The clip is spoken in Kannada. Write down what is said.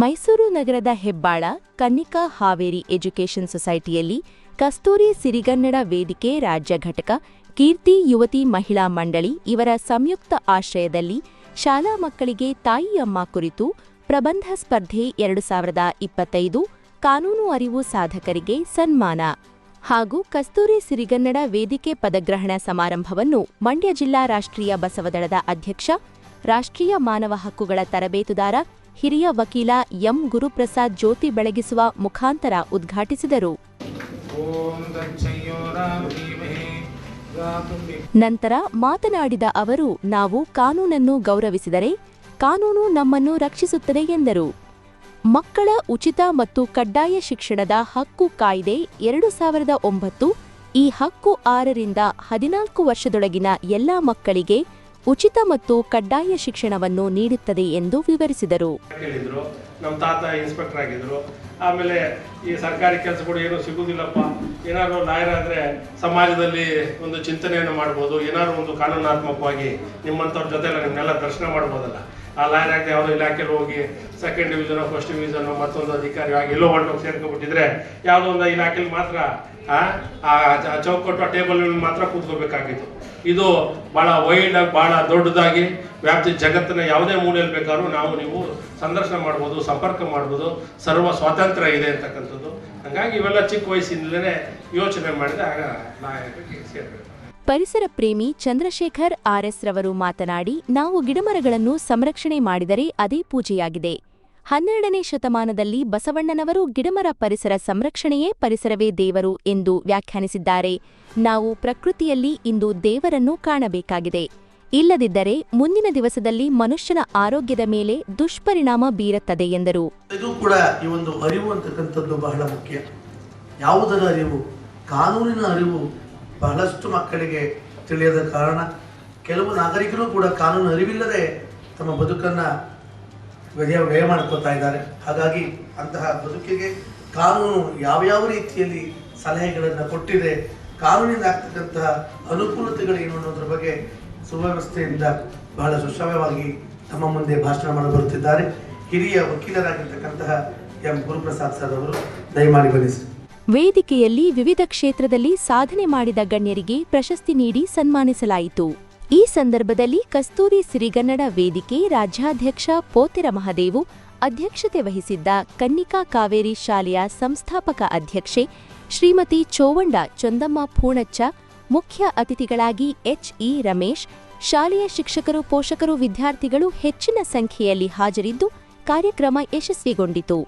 ಮೈಸೂರು ನಗರದ ಹೆಬ್ಬಾಳ ಕನ್ನಿಕಾ ಹಾವೇರಿ ಎಜುಕೇಷನ್ ಸೊಸೈಟಿಯಲ್ಲಿ ಕಸ್ತೂರಿ ಸಿರಿಗನ್ನಡ ವೇದಿಕೆ ರಾಜ್ಯ ಘಟಕ, ಕೀರ್ತಿ ಯುವತಿ ಮಹಿಳಾ ಮಂಡಳಿ ಇವರ ಸಂಯುಕ್ತ ಆಶ್ರಯದಲ್ಲಿ ಶಾಲಾ ಮಕ್ಕಳಿಗೆ ತಾಯಿಯಮ್ಮ ಕುರಿತು ಪ್ರಬಂಧ ಸ್ಪರ್ಧೆ ಎರಡು ಸಾವಿರದ ಇಪ್ಪತ್ತೈದು ಕಾನೂನು ಅರಿವು ಸಾಧಕರಿಗೆ ಸನ್ಮಾನ ಹಾಗೂ ಕಸ್ತೂರಿ ಸಿರಿಗನ್ನಡ ವೇದಿಕೆ ಪದಗ್ರಹಣ ಸಮಾರಂಭವನ್ನು ಮಂಡ್ಯ ಜಿಲ್ಲಾ ರಾಷ್ಟ್ರೀಯ ಬಸವದಳದ ಅಧ್ಯಕ್ಷ, ರಾಷ್ಟ್ರೀಯ ಮಾನವ ಹಕ್ಕುಗಳ ತರಬೇತುದಾರ ಹಿರಿಯ ವಕೀಲ ಎಂ ಗುರುಪ್ರಸಾದ್ ಜ್ಯೋತಿ ಬೆಳಗಿಸುವ ಮುಖಾಂತರ ಉದ್ಘಾಟಿಸಿದರು. ನಂತರ ಮಾತನಾಡಿದ ಅವರು, ನಾವು ಕಾನೂನನ್ನು ಗೌರವಿಸಿದರೆ ಕಾನೂನು ನಮ್ಮನ್ನು ರಕ್ಷಿಸುತ್ತದೆ ಎಂದರು. ಮಕ್ಕಳ ಉಚಿತ ಮತ್ತು ಕಡ್ಡಾಯ ಶಿಕ್ಷಣದ ಹಕ್ಕು ಕಾಯ್ದೆ ಎರಡು ಸಾವಿರದ ಒಂಬತ್ತು ಈ ಹಕ್ಕು ಆರರಿಂದ ಹದಿನಾಲ್ಕು ವರ್ಷದೊಳಗಿನ ಎಲ್ಲಾ ಮಕ್ಕಳಿಗೆ ಉಚಿತ ಮತ್ತು ಕಡ್ಡಾಯ ಶಿಕ್ಷಣವನ್ನು ನೀಡುತ್ತದೆ ಎಂದು ವಿವರಿಸಿದರು. ನಮ್ಮ ತಾತ ಇನ್ಸ್ಪೆಕ್ಟರ್ ಆಗಿದ್ರು, ಆಮೇಲೆ ಈ ಸರ್ಕಾರಿ ಕೆಲಸಗಳು ಏನೂ ಸಿಗುವುದಿಲ್ಲಪ್ಪ ಏನಾದ್ರು ಲಾಯರ್ ಆದರೆ ಸಮಾಜದಲ್ಲಿ ಒಂದು ಚಿಂತನೆಯನ್ನು ಮಾಡ್ಬೋದು, ಏನಾದ್ರು ಒಂದು ಕಾನೂನಾತ್ಮಕವಾಗಿ ನಿಮ್ಮಂಥವ್ರ ಜೊತೆ ನಿಮ್ಮನ್ನೆಲ್ಲ ದರ್ಶನ ಮಾಡ್ಬೋದಲ್ಲ. ಆ ಲಾಯರ್ ಆಗದೆ ಯಾವುದೋ ಇಲಾಖೆಯಲ್ಲಿ ಹೋಗಿ ಸೆಕೆಂಡ್ ಡಿವಿಷನ್ ಫಸ್ಟ್ ಡಿವಿಷನ್ ಮತ್ತೊಂದು ಅಧಿಕಾರಿ ಆಗಿ ಎಲ್ಲೋ ಹೊಂಟೋಗಿ ಸೇರ್ಕೊಂಡ್ಬಿಟ್ಟಿದ್ರೆ, ಯಾವುದೋ ಒಂದು ಇಲಾಖೆಯಲ್ಲಿ ಮಾತ್ರ ಆ ಚೌಕಟ್ಟು ಆ ಟೇಬಲ್ ಮಾತ್ರ ಕೂತ್ಕೋಬೇಕಾಗಿತ್ತು. ಇದು ಬಹಳ ವೈಲ್ಡ್ ಆಗಿ, ಬಹಳ ದೊಡ್ಡದಾಗಿ, ವ್ಯಾಪ್ತಿ ಜಗತ್ತಿನ ಯಾವುದೇ ಮೂಲೆಯಲ್ಲಿ ಬೇಕಾದ್ರೂ ನಾವು ನೀವು ಸಂದರ್ಶನ ಮಾಡ್ಬೋದು, ಸಂಪರ್ಕ ಮಾಡ್ಬೋದು, ಸರ್ವ ಸ್ವಾತಂತ್ರ್ಯ ಇದೆ ಅಂತಕ್ಕಂಥದ್ದು. ಹಾಗಾಗಿ ಇವೆಲ್ಲ ಚಿಕ್ಕ ವಯಸ್ಸಿನಲ್ಲೇ ಯೋಚನೆ ಮಾಡಿದೆ ಆಗ ನಾ ಪರಿಸರ ಪ್ರೇಮಿ ಚಂದ್ರಶೇಖರ್ ಆರ್ ಎಸ್ ರವರು ಮಾತನಾಡಿ, ನಾವು ಗಿಡಮರಗಳನ್ನು ಸಂರಕ್ಷಣೆ ಮಾಡಿದರೆ ಅದೇ ಪೂಜೆಯಾಗಿದೆ. ಹನ್ನೆರಡನೇ ಶತಮಾನದಲ್ಲಿ ಬಸವಣ್ಣನವರು ಗಿಡಮರ ಪರಿಸರ ಸಂರಕ್ಷಣೆಯೇ ಪರಿಸರವೇ ದೇವರು ಎಂದು ವ್ಯಾಖ್ಯಾನಿಸಿದ್ದಾರೆ. ನಾವು ಪ್ರಕೃತಿಯಲ್ಲಿ ಇಂದು ದೇವರನ್ನು ಕಾಣಬೇಕಾಗಿದೆ. ಇಲ್ಲದಿದ್ದರೆ ಮುಂದಿನ ದಿವಸದಲ್ಲಿ ಮನುಷ್ಯನ ಆರೋಗ್ಯದ ಮೇಲೆ ದುಷ್ಪರಿಣಾಮ ಬೀರುತ್ತದೆ ಎಂದರು. ಇದು ಕೂಡ ಈ ಒಂದು ಅರಿವು ಅಂತಕ್ಕಂಥದ್ದು ಬಹಳ ಮುಖ್ಯ. ಯಾವುದರ ಅರಿವು? ಕಾನೂನಿನ ಅರಿವು ಬಹಳಷ್ಟು ಮಕ್ಕಳಿಗೆ ತಿಳಿಯದ ಕಾರಣ. ಕೆಲವು ನಾಗರಿಕರು ಕೂಡ ಕಾನೂನು ಅರಿವಿಲ್ಲದೆ ತಮ್ಮ ಬದುಕನ್ನು ವ್ಯಯ ವ್ಯಯ ಮಾಡ್ಕೋತಾ ಇದ್ದಾರೆ. ಹಾಗಾಗಿ ಅಂತಹ ಬದುಕಿಗೆ ಕಾನೂನು ಯಾವ್ಯಾವ ರೀತಿಯಲ್ಲಿ ಸಲಹೆಗಳನ್ನು ಕೊಟ್ಟಿದೆ, ಕಾನೂನಿಂದ ಆಗ್ತಕ್ಕಂತಹ ಅನುಕೂಲತೆಗಳೇನು ಅನ್ನೋದ್ರ ಬಗ್ಗೆ ಸುವ್ಯವಸ್ಥೆಯಿಂದ ಬಹಳ ಸುಶ್ರವ್ಯವಾಗಿ ನಮ್ಮ ಮುಂದೆ ಭಾಷಣ ಮಾಡಲು ಬರುತ್ತಿದ್ದಾರೆ. ಹಿರಿಯ ವಕೀಲರಾಗಿರ್ತಕ್ಕಂತಹ ಎಂ. ಗುರುಪ್ರಸಾದ್ ಸರ್ ಅವರು, ದಯಮಾಡಿ ಬನ್ನಿ ವೇದಿಕೆಯಲ್ಲಿ ವಿವಿಧ ಕ್ಷೇತ್ರದಲ್ಲಿ ಸಾಧನೆ ಮಾಡಿದ ಗಣ್ಯರಿಗೆ ಪ್ರಶಸ್ತಿ ನೀಡಿ ಸನ್ಮಾನಿಸಲಾಯಿತು. ಈ ಸಂದರ್ಭದಲ್ಲಿ ಕಸ್ತೂರಿ ಸಿರಿಗನ್ನಡ ವೇದಿಕೆ ರಾಜ್ಯಾಧ್ಯಕ್ಷ ಪೋತಿರ ಮಹದೇವು ಅಧ್ಯಕ್ಷತೆ ವಹಿಸಿದ್ದ ಕನ್ನಿಕಾ ಕಾವೇರಿ ಶಾಲೆಯ ಸಂಸ್ಥಾಪಕ ಅಧ್ಯಕ್ಷೆ ಶ್ರೀಮತಿ ಚೋವಂಡ ಚಂದಮ್ಮ ಪೂಣಚ್ಚ, ಮುಖ್ಯ ಅತಿಥಿಗಳಾಗಿ ಎಚ್ಇ ರಮೇಶ್, ಶಾಲೆಯ ಶಿಕ್ಷಕರು, ಪೋಷಕರು, ವಿದ್ಯಾರ್ಥಿಗಳು ಹೆಚ್ಚಿನ ಸಂಖ್ಯೆಯಲ್ಲಿ ಹಾಜರಿದ್ದು ಕಾರ್ಯಕ್ರಮ ಯಶಸ್ವಿಗೊಂಡಿತು.